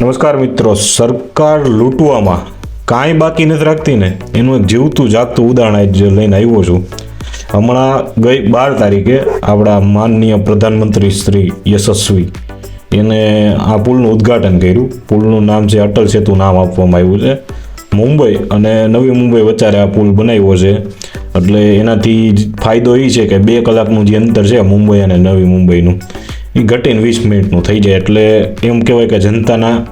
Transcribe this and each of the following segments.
નમસ્કાર મિત્રો, સરકાર લૂંટવામાં કાંઈ બાકી નથી રાખતી ને. એનું જીવતું જાગતું ઉદાહરણ આજે લઈને આવ્યો છું. હમણાં ગઈ બાર તારીખે આપણા માનનીય પ્રધાનમંત્રી શ્રી યશસ્વી એને આ પુલનું ઉદ્ઘાટન કર્યું. પુલનું નામ છે અટલ સેતુ નામ આપવામાં આવ્યું છે. મુંબઈ અને નવી મુંબઈ વચ્ચે આ પુલ બનાવ્યો છે. એટલે એનાથી ફાયદો એ છે કે બે કલાકનું જે અંતર છે મુંબઈ અને નવી મુંબઈનું. એ ઘટીને વીસ મિનિટનું થઈ જાય. એટલે એમ કહેવાય કે જનતાના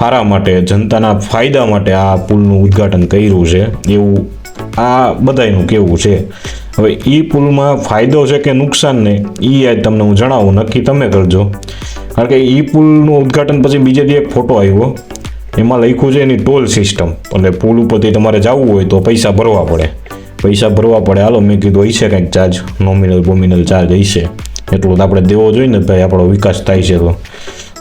હારા માટે, જનતાના ફાયદા માટે આ પુલનું ઉદ્ઘાટન કર્યું છે. એવું આ બધાયનું કહેવું છે. હવે એ પુલમાં ફાયદો છે કે નુકસાન ને એ આજ તમને હું જણાવું, નક્કી તમે કરજો. કારણ કે એ પુલનું ઉદ્ઘાટન પછી બીજે દી એક ફોટો આવ્યો. એમાં લખ્યું છે એની ટોલ સિસ્ટમ. એટલે પુલ ઉપરથી તમારે જવું હોય તો પૈસા ભરવા પડે. પૈસા ભરવા પડે. હાલો, મેં કીધું હશે કંઈક ચાર્જ નોમિનલ બોમિનલ ચાર્જ હશે. એટલું તો આપણે દેવો જોઈએ ને ભાઈ, આપણો વિકાસ થાય છે તો.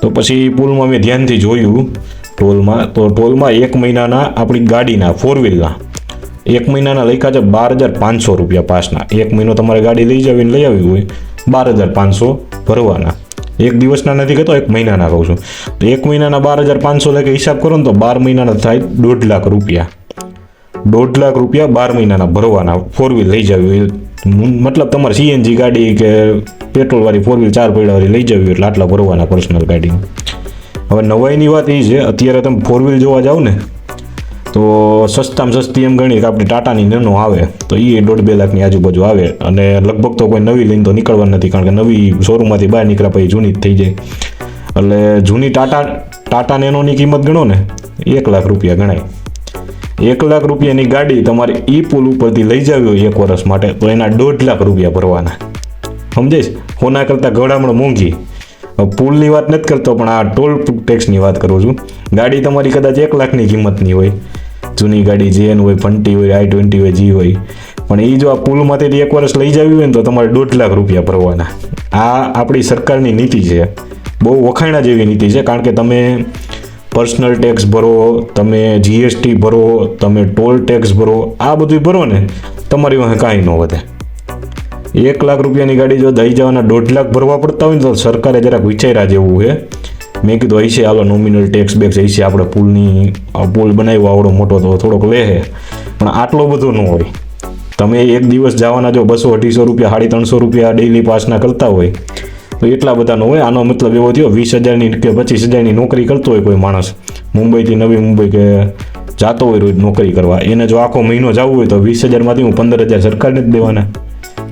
તો પછી પુલમાં મેં ધ્યાનથી જોયું, ટોલમાં, તો ટોલમાં એક મહિનાના આપણી ગાડીના ફોર વ્હીલના એક મહિનાના લખ્યા છે બાર હજાર પાંચસો રૂપિયા પાસના. એક મહિનો તમારે ગાડી લઈ જવી લઈ આવી હોય, બાર હજાર પાંચસો ભરવાના. એક દિવસના નથી કહેતો, એક મહિનાના કહું છું. તો એક મહિનાના બાર હજાર પાંચસો લેખે, હિસાબ કરો ને તો બાર મહિનાના થાય દોઢ લાખ રૂપિયા. દોઢ લાખ રૂપિયા બાર મહિનાના ભરવાના ફોર વ્હીલ લઈ જવી મતલબ તમારે સીએનજી ગાડી કે પેટ્રોલવાળી ફોર વ્હીલ ચાર પૈડાવાળી લઈ જવી એટલે આટલા ભરવાના પર્સનલ ગાડી. હવે નવાઈની વાત એ છે, અત્યારે તમે ફોર વ્હીલ જોવા જાઓ ને, તો સસ્તામાં સસ્તી એમ ગણી કે આપણી ટાટાની નેનો આવે, તો એ દોઢ બે લાખની આજુબાજુ આવે. અને લગભગ તો કોઈ નવી લઈને તો નીકળવા નથી, કારણ કે નવી શોરૂમમાંથી બહાર નીકળ્યા પછી જૂની જ થઈ જાય. એટલે જૂની ટાટા ટાટા નેનોની કિંમત ગણો ને, એક લાખ રૂપિયા ગણાય. એક લાખ રૂપિયાની ગાડી તમારે ઈ પુલ ઉપરથી લઈ જાવી હોય એક વર્ષ માટે, તો એના દોઢ લાખ રૂપિયા ભરવાના. સમજાઈશ? હોના કરતાં ગળામણ મોંઘી. પુલની વાત નથી કરતો, પણ આ ટોલ ટેક્સની વાત કરું છું. ગાડી તમારી કદાચ એક લાખની કિંમતની હોય. જૂની ગાડી જેન હોય, ફંટી હોય, આઈ ટ્વેન્ટી હોય, જી હોય. પણ એ જો આ પુલમાંથી એક વર્ષ લઈ જવી હોય ને તો તમારે દોઢ લાખ રૂપિયા ભરવાના. આ આપણી સરકારની નીતિ છે. બહુ વખાણા જેવી નીતિ છે, કારણ કે તમે પર્સનલ ટેક્સ ભરો, તમે જીએસટી ભરો, તમે ટોલ ટેક્સ ભરો, આ બધું ભરો ને, તમારી પાસે કાંઈ ન વધે. એક લાખ રૂપિયાની ગાડી જો દઈ જવાના દોઢ લાખ ભરવા પડતા હોય ને તો સરકારે જરાક વિચાર્યા જેવું છે. મેં કીધું હશે હાલો નોમિનલ ટેક્સ બેક્સ હશે આપણે પુલની પુલ બનાવ્યો, આવડો મોટો તો થોડોક લે પણ આટલો બધો ન હોય. તમે એક દિવસ જવાના જો બસો, અઢીસો રૂપિયા, સાડી ત્રણસો રૂપિયા ડેઈલી પાસના કરતા હોય, તો એટલા બધાનો હોય. આનો મતલબ એવો થયો, વીસ હજારની કે પચીસ હજારની નોકરી કરતો હોય કોઈ માણસ. મુંબઈથી નવી મુંબઈ કે જાતો હોય રોજ નોકરી કરવા. એને જો આખો મહિનો જવું હોય તો વીસ હજારમાંથી હું પંદર હજાર સરકારને જ દેવાના.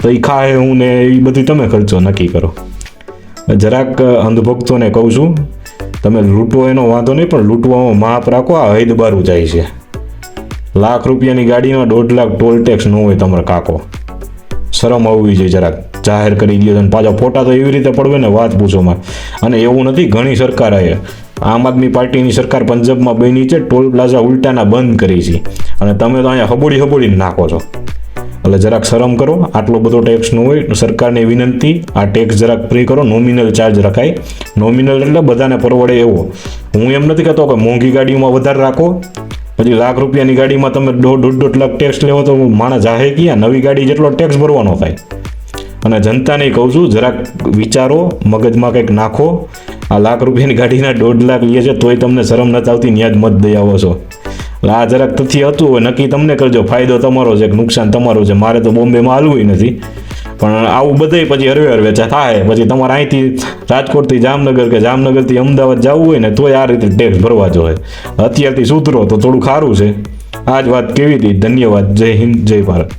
તો એ ખાય, હું ને એ બધું તમે ખર્ચો નક્કી કરો. જરાક અંધભક્તોને કહું છું, તમે લૂંટવો એનો વાંધો નહીં, પણ લૂંટવામાં માપ રાખો, આ હૈદબારું જાય છે. લાખ રૂપિયાની ગાડીમાં દોઢ લાખ ટોલ ટેક્સ ન હોય તમારે કાકો. શરમ આવવી જોઈએ જરાક. જાહેર કરી દો અને પાછા ફોટા તો એવી રીતે પડવે ને વાત પૂછો મારે. અને એવું નથી, ઘણી સરકારે, આમ આદમી પાર્ટીની સરકાર પંજાબમાં બની છે, ટોલ પ્લાઝા ઉલટાના બંધ કરી છે. અને તમે તો અહીંયા હબોડી હબોડીને નાખો છો. એટલે જરાક શરમ કરો, આટલો બધો ટેક્સ ન હોય સરકારની વિનંતી, આ ટેક્સ જરાક ફ્રી કરો નોમિનલ ચાર્જ રખાય. નોમિનલ એટલે બધાને પરવડે એવો. હું એમ નથી કહેતો કે મોંઘી ગાડીમાં વધારે રાખો. પછી લાખ રૂપિયાની ગાડીમાં તમે દોઢ દોઢ દોઢ લાખ ટેક્સ લેવો તો માણસ જાહે ક્યાં? નવી ગાડી જેટલો ટેક્સ ભરવાનો થાય. અને જનતાને કહું છું, જરાક વિચારો, મગજમાં કંઈક નાખો. આ લાખ રૂપિયાની ગાડીના દોઢ લાખ લે છે, તોય તમને શરમ નથી આવતી ન્યાજ મત દઈ આવો છો. આ જરાક તથ્ય હતું હોય નક્કી તમને કરજો. ફાયદો તમારો છે કે નુકસાન તમારું છે? મારે તો બોમ્બેમાં હાલવું નથી. પણ આવું બધે પછી હરવે હરવે થાય. પછી તમારે અહીંથી રાજકોટથી જામનગર કે જામનગરથી અમદાવાદ જવું હોય ને તોય આ રીતે ટેક્સ ભરવા જોઈએ અત્યારથી સુધરો તો થોડું ખારું છે. આ જ વાત કેવી હતી? ધન્યવાદ. જય હિન્દ, જય ભારત.